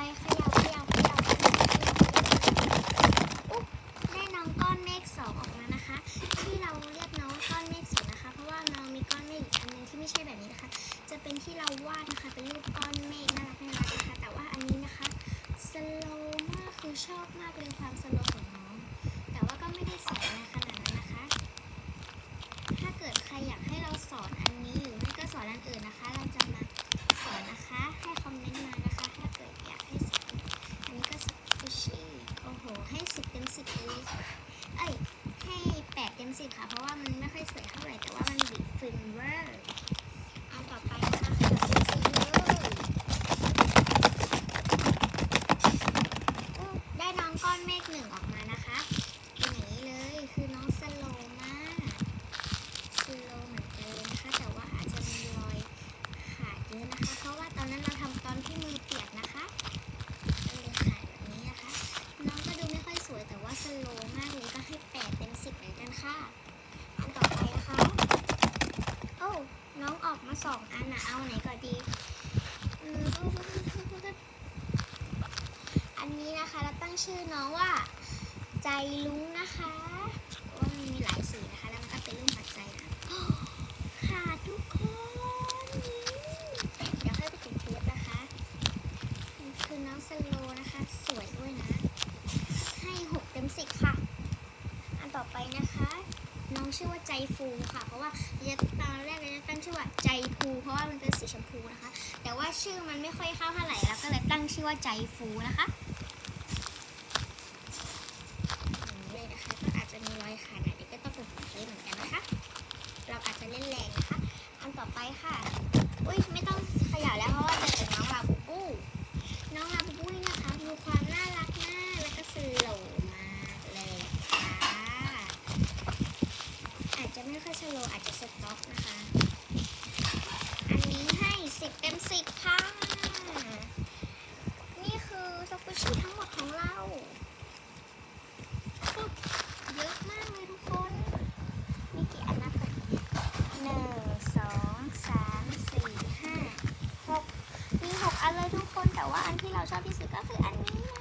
ขอบได้น้องก้อนเมฆสองออกมานะคะ ที่เราเรียกน้องก้อนเมฆนะคะ เพราะว่าเรามีก้อนเมฆอันนึงที่ไม่ใช่แบบนี้นะคะ จะเป็นที่เราวาดนะคะเป็นรูปก้อนเมฆน่ารักน่ารักนะคะ แต่ว่าอันนี้นะคะสโลมากคือชอบมากเลยความสโลของ อยสวยเท่าไหร่แต่ว่ามันบิดฟินเวอร์อันต่อไปนะคะขยับเป็นสีเลยอู้ได้น้องก้อนเมฆหนึ่งออกมานะคะเป็นอย่างนี้เลยคือน้องสโลมากสโลเหมือนกันเลยนะคะแต่ว่าอาจจะมีรอยขาดเยอะนะคะ เพราะว่าตอนนั้นเราทำตอนที่มือเปียกนะคะก็เลยขาดแบบนี้นะคะ น้องก็ดูไม่ค่อยสวยแต่ว่าสโลมากเลยก็ให้แปดเต็มสิบเหมือนกันค่ะ อันต่อไปนะคะ โอ้ น้องออกมาสองอันนะเอาไหนก่อนดีอันนี้นะคะเราตั้งชื่อน้องว่า ใจลุ้งนะคะว่ามีหลายสีนะคะ แล้วมันก็เป็นรูปหัวใจนะ ค่ะทุกคนเดี๋ยวให้ไปติดเทปนะคะนี่คือน้องสโลว์นะคะ สวยด้วยนะ ให้หกเต็มสิบค่ะ อันต่อไปนะคะ น้อง ชื่อว่าใจฟูค่ะ เพราะว่าจะตอนแรกเลยจะตั้งชื่อว่าใจฟูเพราะว่ามันเป็นสีชมพูนะคะ แต่ว่าชื่อมันไม่ค่อยเข้าเท่าไหร่แล้วก็เลยตั้งชื่อว่าใจฟูนะคะอย่างนี้เลยนะคะก็อาจจะมีรอยขาดอยเด็กก็ต้องเป็นของเล่นเหมือนกันนะคะ เราอาจจะเล่นแรงนะคะอันต่อไปค่ะ อุ้ยไม่ต้องขย่าแล้วเพราะว่าจะเป็นน้องลาบูบูน้องลาบบูนี่นะคะมีความน่ารักมากแล้วก็สโลว์มากเลยค่ะอาจจะไม่ค่อยสโล็อกนะคะ อันนี้ให้สิบเต็มสิบค่ะ นี่คือสกุชิทั้งหมดของเราปึ๊บเยอะมากเลยทุกคน มีกี่อันนะคะหนึ่งสองสามสี่ห้าหกมีหกอันเลยทุกคน แต่ว่าอันที่เราชอบที่สุดก็คืออันนี้นะ